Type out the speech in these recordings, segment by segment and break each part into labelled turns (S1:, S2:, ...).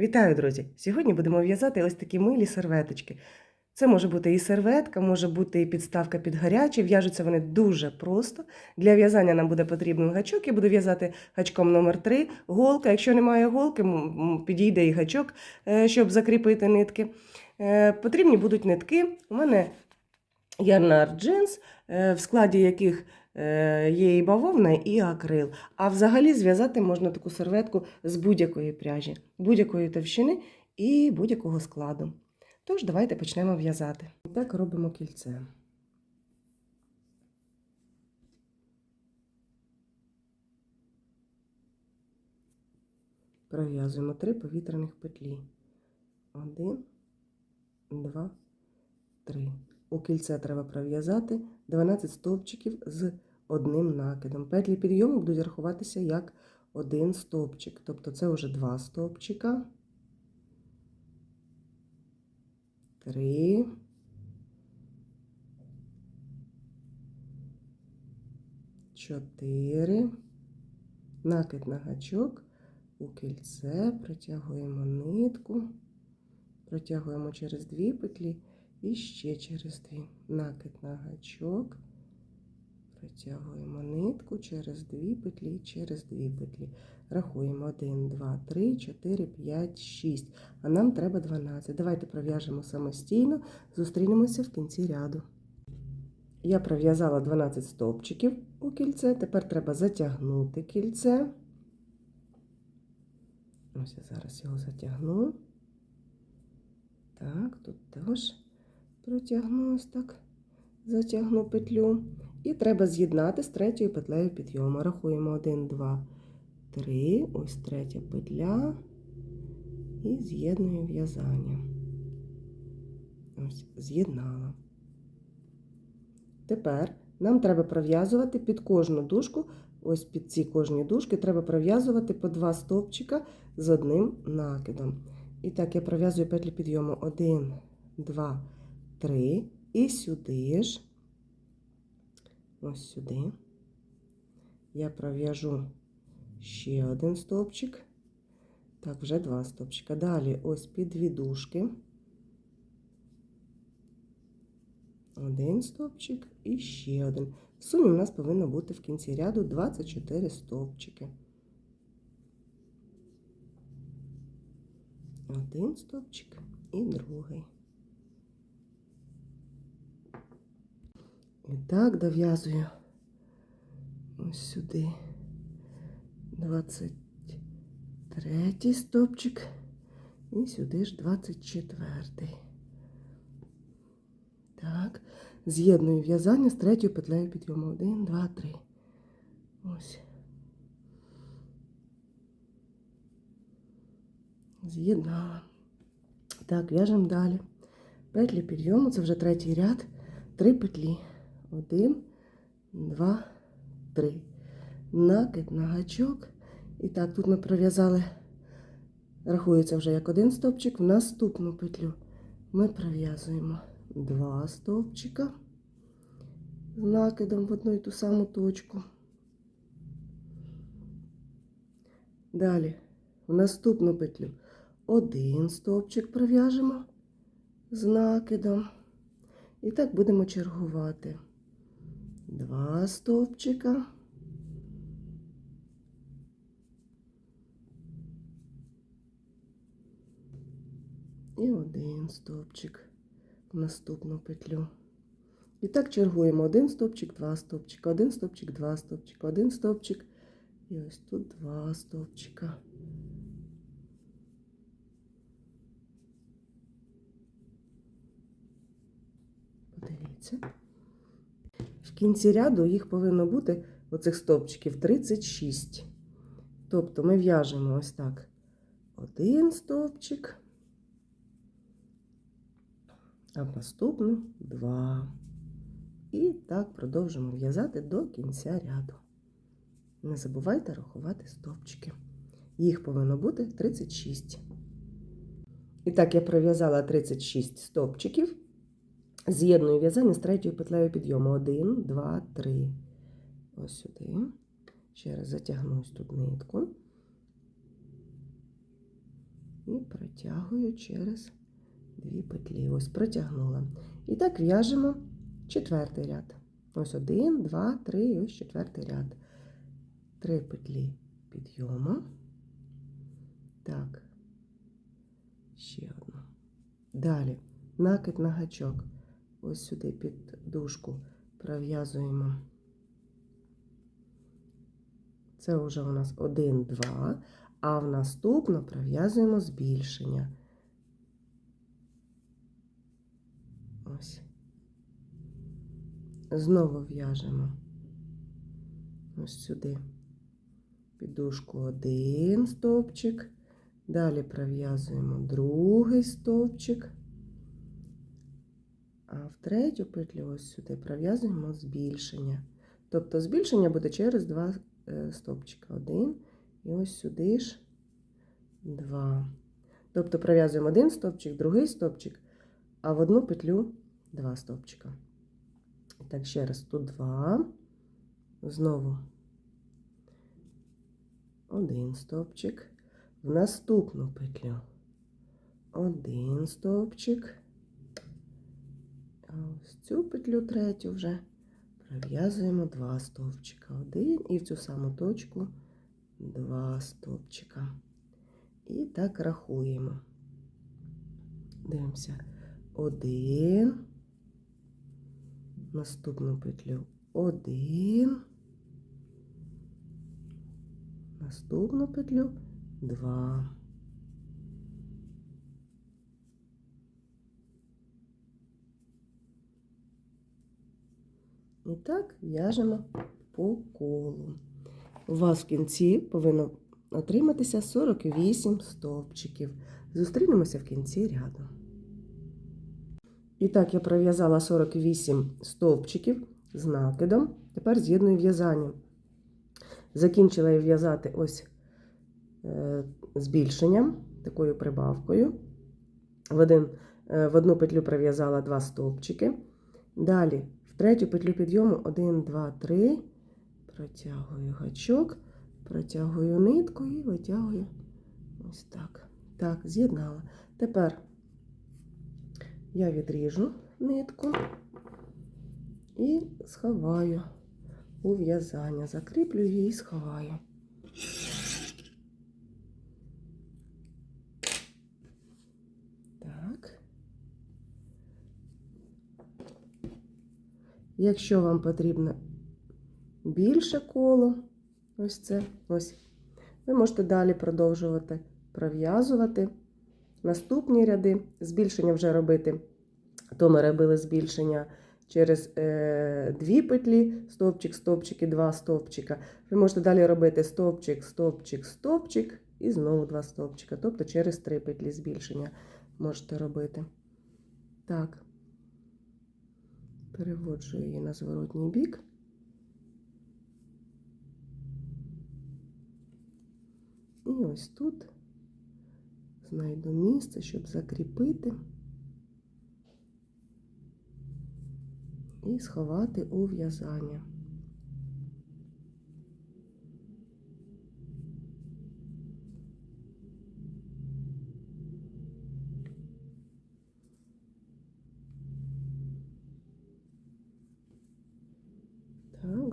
S1: Вітаю, друзі! Сьогодні будемо в'язати ось такі милі серветочки. Це може бути і серветка, може бути і підставка під гарячі. В'яжуться вони дуже просто. Для в'язання нам буде потрібен гачок. Я буду в'язати гачком номер 3 голка. Якщо немає голки, підійде і гачок, е, щоб закріпити нитки. Е, Потрібні будуть нитки. У мене ярнар джинс, е, в складі яких є і бавовна, і акрил. А взагалі зв'язати можна таку серветку з будь-якої пряжі, будь-якої товщини і будь-якого складу. Тож, давайте почнемо в'язати. Так робимо кільце. Пров'язуємо три повітряних петлі. Один, два, три. У кільце треба пров'язати 12 стовпчиків з одним накидом. Петлі підйому будуть рахуватися як один стовпчик. Тобто це вже два стовпчика. Три. Чотири. Накид на гачок. У кільце протягуємо нитку, протягуємо через дві петлі і ще через дві. Накид на гачок. Протягуємо нитку через дві петлі, через дві петлі. Рахуємо 1, 2, 3, 4, 5, 6. А нам треба 12. Давайте пров'яжемо самостійно, зустрінемося в кінці ряду. Я пров'язала 12 стовпчиків у кільце. Тепер треба затягнути кільце. Ось я зараз його затягну. Так, тут теж протягну ось так, затягну петлю. І треба з'єднати з третьою петлею підйому. Рахуємо 1, 2, 3. Ось третя петля. І з'єдную в'язання. Ось, з'єднала. Тепер нам треба пров'язувати під кожну дужку, ось під ці кожні дужки, треба пров'язувати по два стовпчика з одним накидом. І так, я пров'язую петлі підйому 1, 2, 3. І сюди ж, ось сюди, я пров'яжу ще один стовпчик. Так, вже два стовпчика. Далі ось під дві дужки. Один стовпчик і ще один. В сумі у нас повинно бути в кінці ряду 24 стовпчики. Один стовпчик і другий. І так дов'язую ось сюди 23 стовпчик і сюди ж 24. Так, з'єдную в'язання з третьою петлею підйому. Один, два, три. Ось. З'єднала. Так, в'яжемо далі. Петлі підйому, це вже третій ряд. Три петлі. Один, два, три. Накид на гачок. І так, тут ми пров'язали, рахується вже як один стовпчик. В наступну петлю ми пров'язуємо два стовпчика з накидом в одну і ту саму точку. Далі в наступну петлю один стовпчик пров'яжемо з накидом. І так будемо чергувати. Два стовпчика. І один стовпчик в наступну петлю. І так чергуємо один стовпчик, два стовпчика, один стовпчик, два стовпчика, один стовпчик. І ось тут два стовпчика. Подивіться. Кінці ряду їх повинно бути оцих стовпчиків 36. Тобто ми в'яжемо ось так один стовпчик, а в наступну два. І так продовжимо в'язати до кінця ряду. Не забувайте рахувати стовпчики. Їх повинно бути 36. І так, я пров'язала 36 стовпчиків. З'єдную в'язання з третьою петлею підйому. 1, 2, 3. Ось сюди. Ще раз затягнусь тут нитку. і протягую через дві петлі. Ось протягнула. І так в'яжемо четвертий ряд. Ось один, два, три, і ось четвертий ряд. Три петлі підйому. Так. Ще одну. Далі накид на гачок. Ось сюди під дужку пров'язуємо. Це вже у нас один, два, а в наступну пров'язуємо збільшення. Ось. Знову в'яжемо ось сюди підушку один стовпчик, далі пров'язуємо другий стовпчик, а в третю петлю ось сюди пров'язуємо збільшення. Тобто збільшення буде через два е, стовпчика. Один і ось сюди ж два. Тобто пров'язуємо один стовпчик, другий стовпчик, а в одну петлю два стовпчика. Так, ще раз, тут два. Знову один стовпчик. В наступну петлю один стовпчик. А ось цю петлю третю вже пров'язуємо два стовпчика. Один і в цю саму точку два стовпчика. І так рахуємо. Дивимося. Один. Наступну петлю один. Наступну петлю два. І так в'яжемо по колу. У вас в кінці повинно отриматися 48 стовпчиків. Зустрінемося в кінці ряду. І так, я пров'язала 48 стовпчиків з накидом. Тепер з'єдную в'язання. Закінчила я в'язати ось е, збільшенням, такою прибавкою. В, один, е, в одну петлю пров'язала два стовпчики. Далі третю петлю підйому 1, 2, 3. Протягую гачок, протягую нитку і витягую ось так. Так, з'єднала. Тепер я відріжу нитку і сховаю у в'язання. Закріплю її і сховаю. Так. Якщо вам потрібно більше коло, ось це, ось, ви можете далі продовжувати пров'язувати наступні ряди. Збільшення вже робити, то ми робили збільшення через е, дві петлі, стовпчик, стовпчик і два стовпчика. Ви можете далі робити стовпчик, стовпчик, стовпчик і знову два стовпчика. Тобто через три петлі збільшення можете робити. Так, переводжу її на зворотній бік. І ось тут знайду місце, щоб закріпити і сховати у в'язання.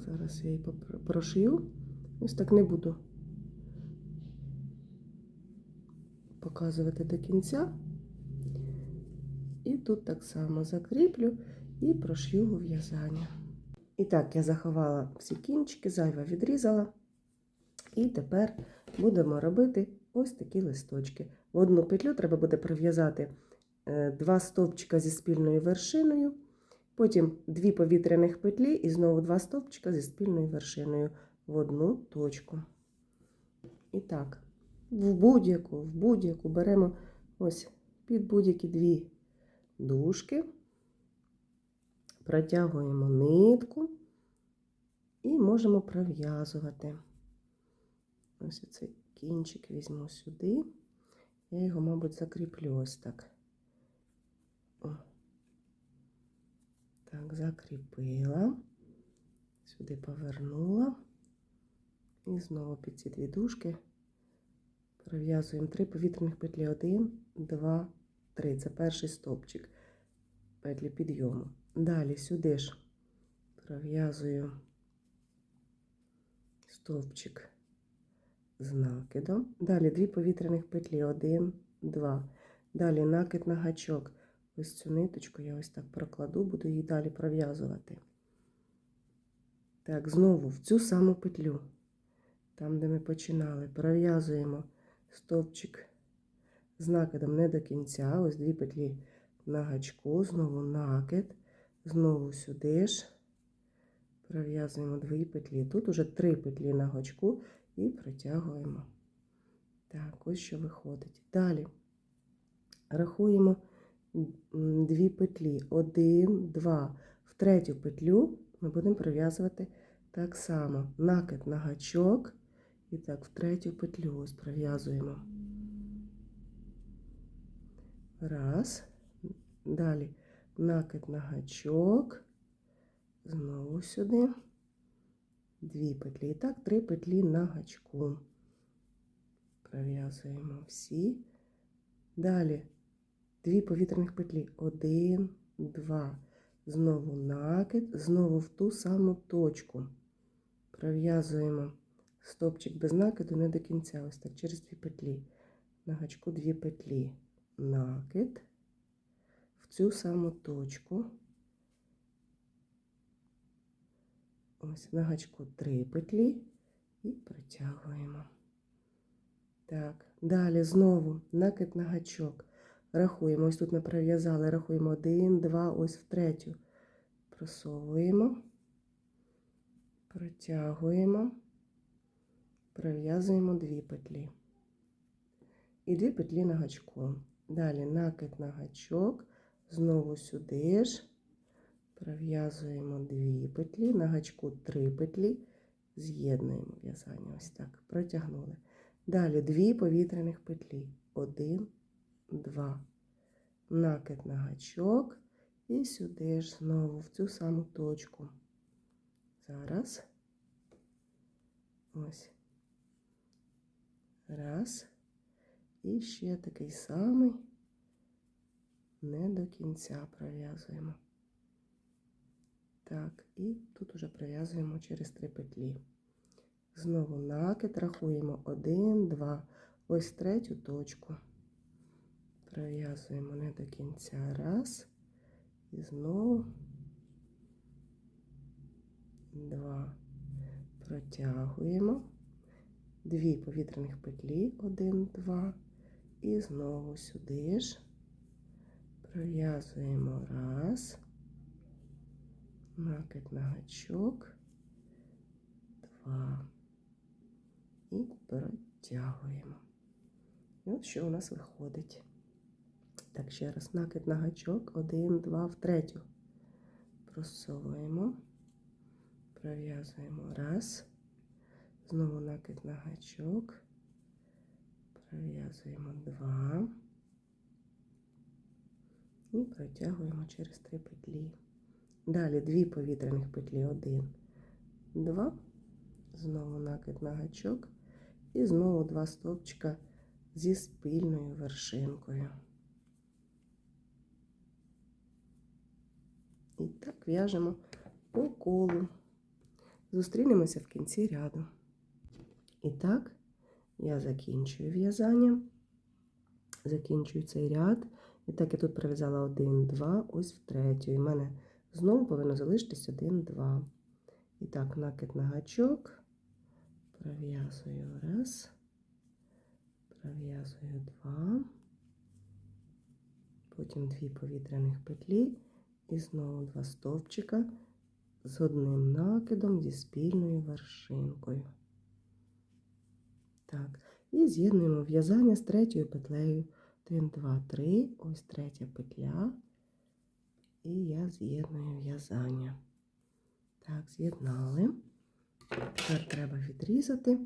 S1: Зараз я її прошию. Ось так не буду показувати до кінця. І тут так само закріплю і прошью в'язання. І так, я заховала всі кінчики, зайве відрізала. І тепер будемо робити ось такі листочки. В одну петлю треба буде пров'язати е, два стовпчика зі спільною вершиною, потім дві повітряних петлі і знову два стовпчика зі спільною вершиною в одну точку. І так, в будь-яку, в будь-яку беремо ось під будь-які дві дужки, протягуємо нитку і можемо пров'язувати. Ось цей кінчик візьму сюди. Я його, мабуть, закріплю ось так. Так, закріпила, сюди повернула. І знову під ці дві дужки Пров'язуємо три повітряних петлі. Один, два, три. Це перший стовпчик петлі підйому. Далі сюди ж пров'язую стовпчик з накидом. Далі дві повітряних петлі. Один, два. Далі накид на гачок. Ось цю ниточку я ось так прокладу, буду її далі пров'язувати. Так, знову в цю саму петлю, там, де ми починали, пров'язуємо стовпчик з накидом не до кінця. Ось дві петлі на гачку, знову накид, знову сюди ж. Пров'язуємо дві петлі. Тут уже три петлі на гачку і протягуємо. Так, ось що виходить. Далі рахуємо дві петлі. Один, два. В третю петлю ми будемо пров'язувати так само. Накид на гачок. І так, в третю петлю ось пров'язуємо. Раз. Далі накид на гачок. Знову сюди. Дві петлі. І так, три петлі на гачку. Пров'язуємо всі. Далі дві повітряних петлі. Один, два. Знову накид, знову в ту саму точку. Пров'язуємо стопчик без накиду не до кінця. Ось так через дві петлі. На гачку дві петлі. Накид в цю саму точку. Ось на гачку три петлі і протягуємо. Так, далі знову накид на гачок. Рахуємо. Ось тут ми пров'язали, рахуємо один, два, ось в третю. Просовуємо, протягуємо, пров'язуємо дві петлі. І дві петлі на гачку. Далі накид на гачок, знову сюди ж. Пров'язуємо дві петлі, на гачку три петлі, з'єднуємо в'язання. Ось так. Протягнули. Далі дві повітряних петлі. Один, два. Накид на гачок. І сюди ж знову в цю саму точку. Зараз. Ось. Раз. І ще такий самий. Не до кінця пров'язуємо. Так, і тут уже пров'язуємо через три петлі. Знову накид, рахуємо один, два. Ось третю точку. Пров'язуємо не до кінця. Раз. І знову два. Протягуємо. Дві повітряних петлі. Один, два. І знову сюди ж. Пров'язуємо раз. Накид на гачок. Два. І протягуємо. І от що у нас виходить. Так, ще раз накид на гачок. Один, два, в третю. Просовуємо. Пров'язуємо раз. Знову накид на гачок. Пров'язуємо два. І протягуємо через три петлі. Далі дві повітряних петлі. Один, два. Знову накид на гачок. І знову два стовпчика зі спільною вершинкою. І так в'яжемо по колу. Зустрінемося в кінці ряду. І так, я закінчую в'язання. Закінчую цей ряд. І так я тут пров'язала один, два, ось в третю. І в мене знову повинно залишитись один, два. І так, накид на гачок. Пров'язую раз. Пров'язую два. Потім дві повітряних петлі. І знову два стовпчика з одним накидом зі спільною вершинкою. Так, і з'єднуємо в'язання з третьою петлею. 1, 2, 3, ось третя петля. І я з'єдную в'язання. Так, з'єднали. Тепер треба відрізати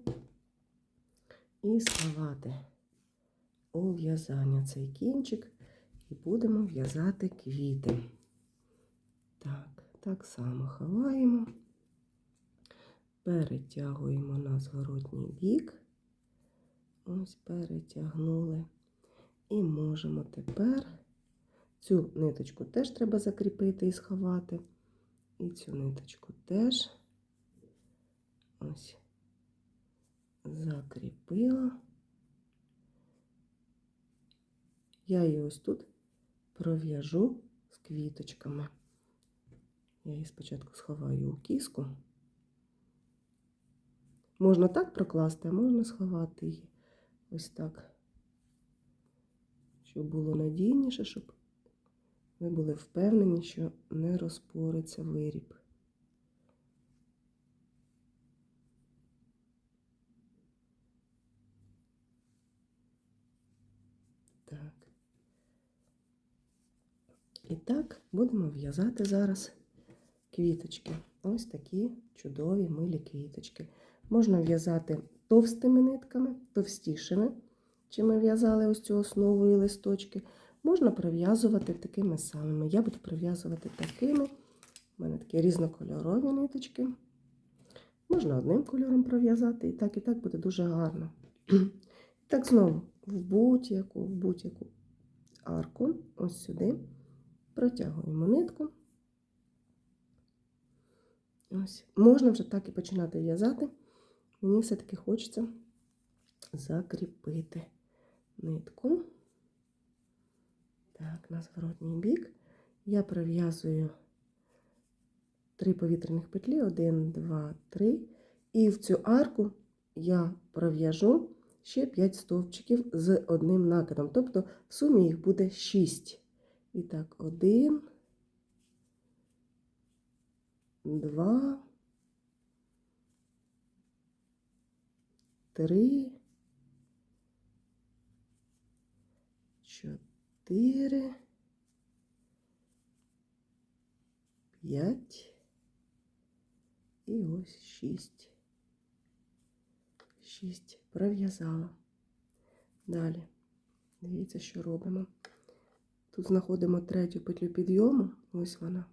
S1: і сховати у в'язання цей кінчик, і будемо в'язати квіти. Так, так само ховаємо, перетягуємо на зворотній бік. Ось перетягнули. І можемо тепер цю ниточку теж треба закріпити і сховати. І цю ниточку теж ось закріпила. Я її ось тут пров'яжу з квіточками. Я її спочатку сховаю у кіску. Можна так прокласти, а можна сховати її ось так, щоб було надійніше, щоб ви були впевнені, що не розпориться виріб. І так будемо в'язати зараз квіточки. Ось такі чудові милі квіточки. Можна в'язати товстими нитками, товстішими, чим ми в'язали ось цю основу і листочки. Можна прив'язувати такими самими. Я буду прив'язувати такими. У мене такі різнокольорові ниточки. Можна одним кольором пров'язати, і так, і так буде дуже гарно. Так, знову в будь-яку, в будь-яку арку, ось сюди, протягуємо нитку. Ось. Можна вже так і починати в'язати. Мені все-таки хочеться закріпити нитку. Так, на зворотній бік. Я прив'язую три повітряних петлі, один, два, три. І в цю арку я пров'яжу ще 5 стовпчиків з одним накидом. Тобто в сумі їх буде 6. І так, один, два, три, чотири, п'ять і ось шість. Шість пров'язала. Далі, дивіться, що робимо. Тут знаходимо третю петлю підйому, ось вона.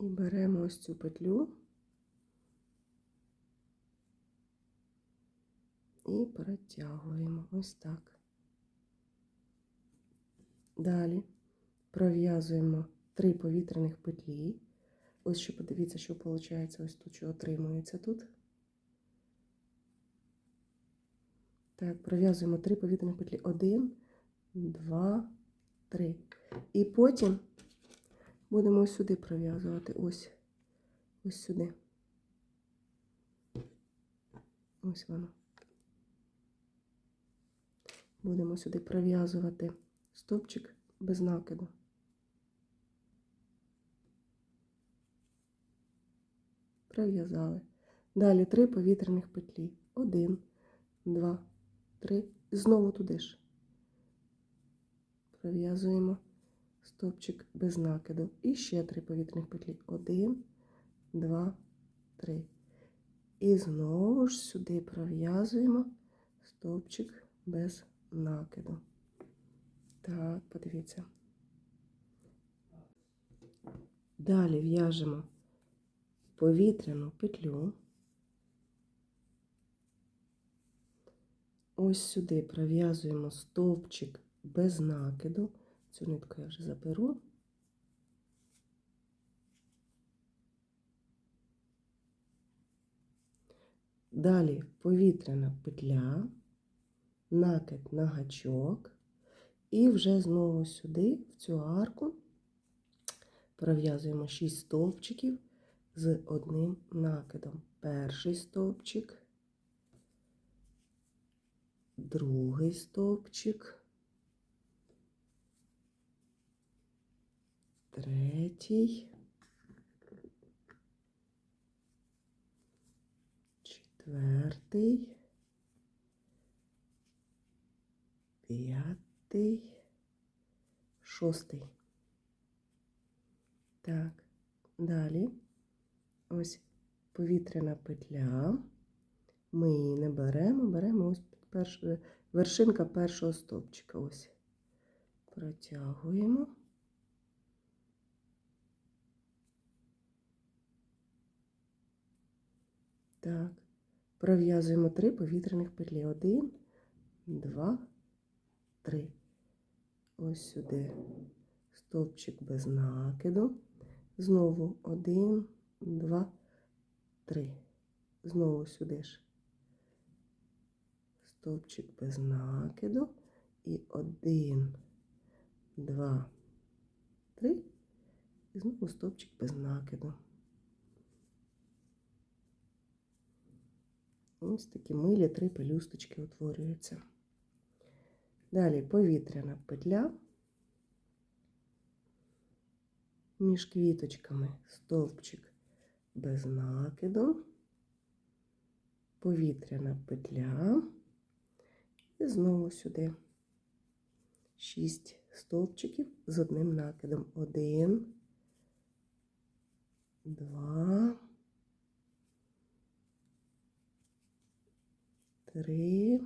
S1: І беремо ось цю петлю і протягуємо ось так. Далі пров'язуємо три повітряних петлі. Ось що подивіться, що виходить, ось тут, що отримується тут. Так, пров'язуємо три повітряні петлі. Один, два, три. І потім будемо ось сюди пров'язувати. Ось. Ось сюди. Ось воно. Будемо сюди пров'язувати стовпчик без накиду. Пров'язали. Далі три повітряних петлі. Один, два, три. І знову туди ж. Пров'язуємо стовпчик без накиду. І ще три повітряних петлі. Один, два, три. І знову ж сюди пров'язуємо стовпчик без накиду. Так, подивіться. Далі в'яжемо повітряну петлю. Ось сюди пров'язуємо стовпчик без накиду. Цю нитку я вже заберу. Далі повітряна петля, накид на гачок, і вже знову сюди, в цю арку, пров'язуємо 6 стовпчиків з одним накидом. Перший стовпчик, другий стовпчик, третій, четвертий, п'ятий, шостий. Так, далі ось повітряна петля. Ми її не беремо, беремо ось перш... вершинка першого стовпчика. Ось протягуємо. Так, Пров'язуємо три повітряних петлі. Один, два, три. Ось сюди стовпчик без накиду. Знову один, два, три. Знову сюди ж. Стовпчик без накиду. І один, два, три. І знову стовпчик без накиду. Ось такі милі три пелюсточки утворюються. Далі повітряна петля. Між квіточками стовпчик без накиду, повітряна петля. І знову сюди шість стовпчиків з одним накидом. Один, два, три,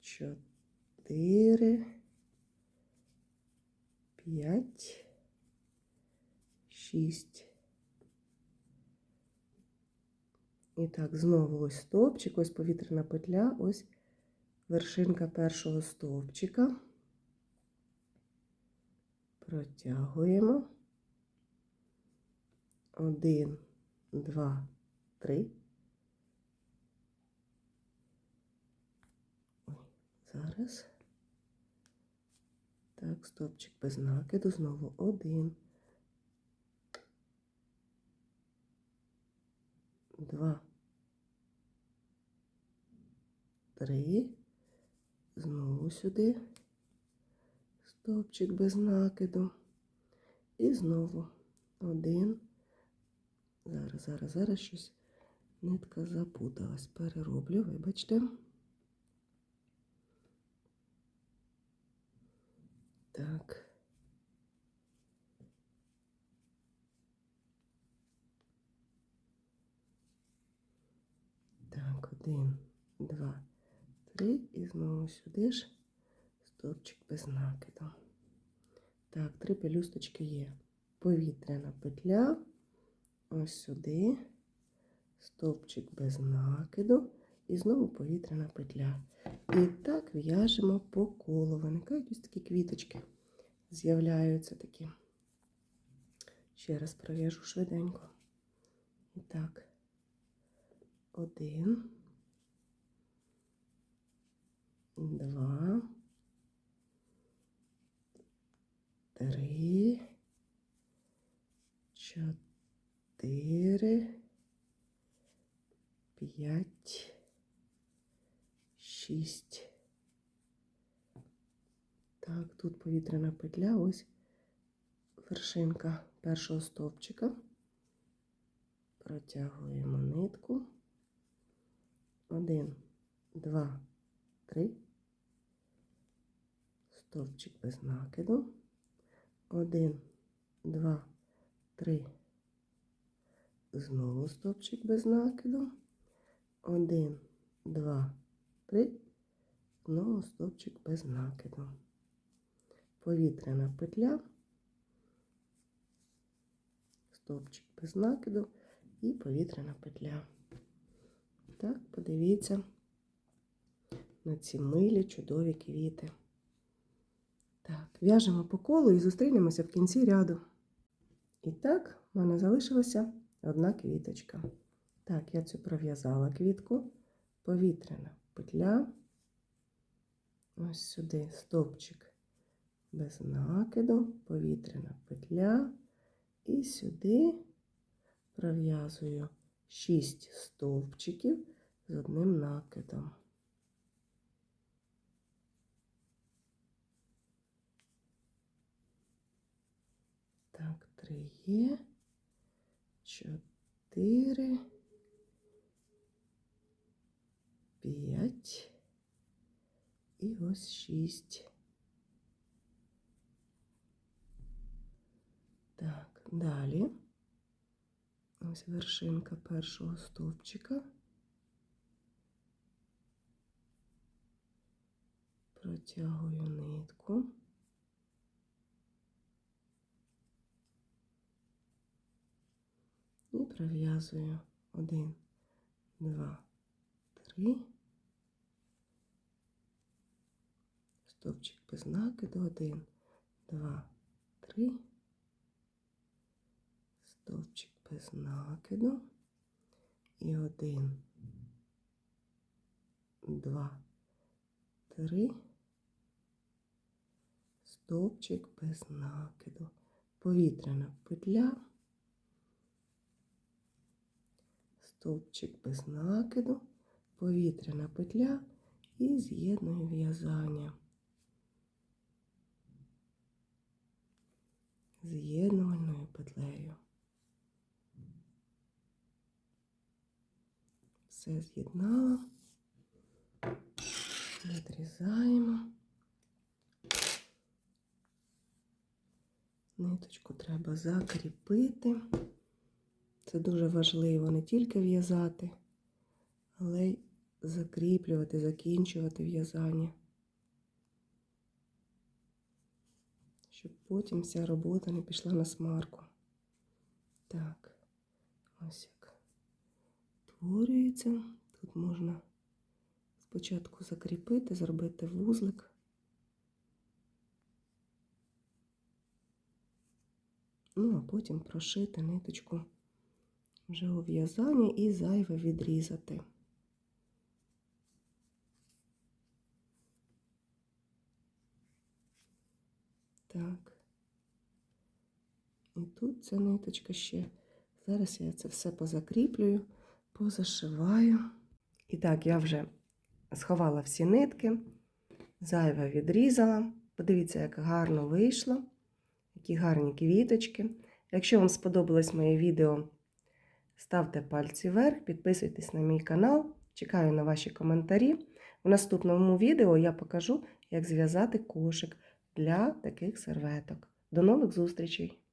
S1: чотири, п'ять, шість. І так, знову ось стовпчик, ось повітряна петля, ось вершинка першого стовпчика. Протягуємо. Один, два, три. Зараз. Так, стовпчик без накиду, знову один. Два. Три. Знову сюди. Стовпчик без накиду. І знову один. Зараз, зараз, зараз щось нитка запуталась. Перероблю, вибачте. Так. Так, один, два, три. І знову сюди ж стовпчик без накиду. Так, три пелюсточки є. Повітряна петля. Ось сюди. Стовпчик без накиду. І знову повітряна петля. І так в'яжемо по колу. Виникають ось такі квіточки. З'являються такі. Ще раз пров'яжу швиденько. І так. Один. Два. Три. Чотири. П'ять. 6. Так, тут повітряна петля, ось вершинка першого стовпчика. Протягуємо нитку. 1, 2, 3. Стовпчик без накиду. 1, 2, 3. Знову стовпчик без накиду. 1, 2, 3. Знову стовпчик без накиду. Повітряна петля, стовпчик без накиду і повітряна петля. Так, подивіться на ці милі чудові квіти. Так, в'яжемо по колу і зустрінемося в кінці ряду. І так, в мене залишилася одна квіточка. Так, я цю пров'язала квітку повітряна петля. Ось сюди стовпчик без накиду, повітряна петля. І сюди пров'язую 6 стовпчиків з одним накидом. Так, три є, чотири, п'ять і ось шість. Так, далі. Ось вершинка першого стовпчика. Протягую нитку. І пров'язую один, два, три. Стовпчик без накиду, один, два, три. Стовпчик без накиду. І один, два, три. Стовпчик без накиду. Повітряна петля. Стовпчик без накиду, повітряна петля і з'єдную в'язання. З'єднувальною петлею. Все з'єднала. Відрізаємо. Ниточку треба закріпити. Це дуже важливо не тільки в'язати, але й закріплювати, закінчувати в'язання. Щоб потім вся робота не пішла на смарку. Так, ось як творюється. Тут можна спочатку закріпити, зробити вузлик. Ну, а потім прошити ниточку вже у в'язанні і зайве відрізати. Так. І тут ця ниточка ще. Зараз я це все позакріплюю, позашиваю. І так, я вже сховала всі нитки, зайве відрізала. Подивіться, як гарно вийшло, які гарні квіточки. Якщо вам сподобалось моє відео, ставте пальці вверх, підписуйтесь на мій канал. Чекаю на ваші коментарі. У наступному відео я покажу, як зв'язати кошик для таких серветок. До нових зустрічей!